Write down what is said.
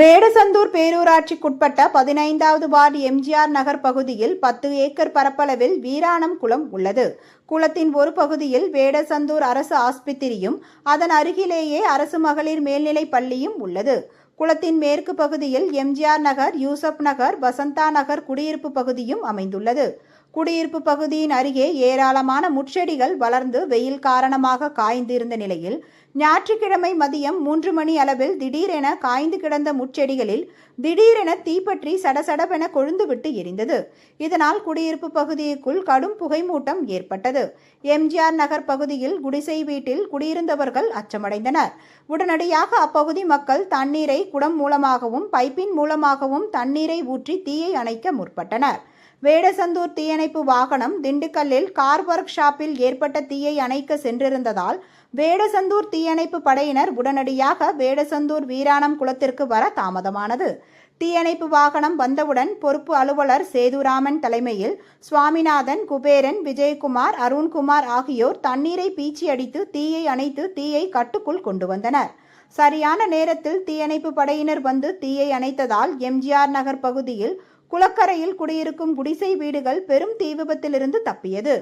வேடசந்தூர் பேரூராட்சிக்குட்பட்ட பதினைந்தாவது வார்டு எம்ஜிஆர் நகர் பகுதியில் பத்து ஏக்கர் பரப்பளவில் வீராணம் குளம் உள்ளது. குளத்தின் ஒரு பகுதியில் வேடசந்தூர் அரசு ஆஸ்பத்திரியும் அதன் அருகிலேயே அரசு மகளிர் மேல்நிலைப் பள்ளியும் உள்ளது. குளத்தின் மேற்கு பகுதியில் எம்ஜிஆர் நகர் யூசப் நகர் வசந்தா நகர் குடியிருப்பு பகுதியும் அமைந்துள்ளது. குடியிருப்பு பகுதியின் அருகே ஏராளமான முட்செடிகள் வளர்ந்து வெயில் காரணமாக காய்ந்திருந்த நிலையில் ஞாயிற்றுக்கிழமை மதியம் மூன்று மணி அளவில் திடீரென காய்ந்து கிடந்த முட்செடிகளில் திடீரென தீப்பற்றி சடசடவென கொழுந்துவிட்டு எரிந்தது. இதனால் குடியிருப்பு பகுதிக்குள் கடும் புகைமூட்டம் ஏற்பட்டது. எம்ஜிஆர் நகர் பகுதியில் குடிசை வீட்டில் குடியிருந்தவர்கள் அச்சமடைந்தனர். உடனடியாக அப்பகுதி மக்கள் தண்ணீரை குடம் மூலமாகவும் பைப்பின் மூலமாகவும் தண்ணீரை ஊற்றி தீயை அணைக்க முற்பட்டனர். வேடசந்தூர் தீயணைப்பு வாகனம் திண்டுக்கல்லில் கார் ஒர்க் ஷாப்பில் ஏற்பட்ட தீயை அணைக்க சென்றிருந்ததால் வேடசந்தூர் தீயணைப்பு படையினர் உடனடியாக வேடசந்தூர் வீராணம் குளத்திற்கு வர தாமதமானது. தீயணைப்பு வாகனம் வந்தவுடன் பொறுப்பு அலுவலர் சேதுராமன் தலைமையில் சுவாமிநாதன் குபேரன் விஜயகுமார் அருண்குமார் ஆகியோர் தண்ணீரை பீச்சி அடித்து தீயை அணைத்து தீயை கட்டுக்குள் கொண்டு வந்தனர். சரியான நேரத்தில் தீயணைப்பு படையினர் வந்து தீயை அணைத்ததால் எம்ஜிஆர் நகர் பகுதியில் குளக்கரையில் குடியிருக்கும் குடிசை வீடுகள் பெரும் தீ விபத்திலிருந்து தப்பியது.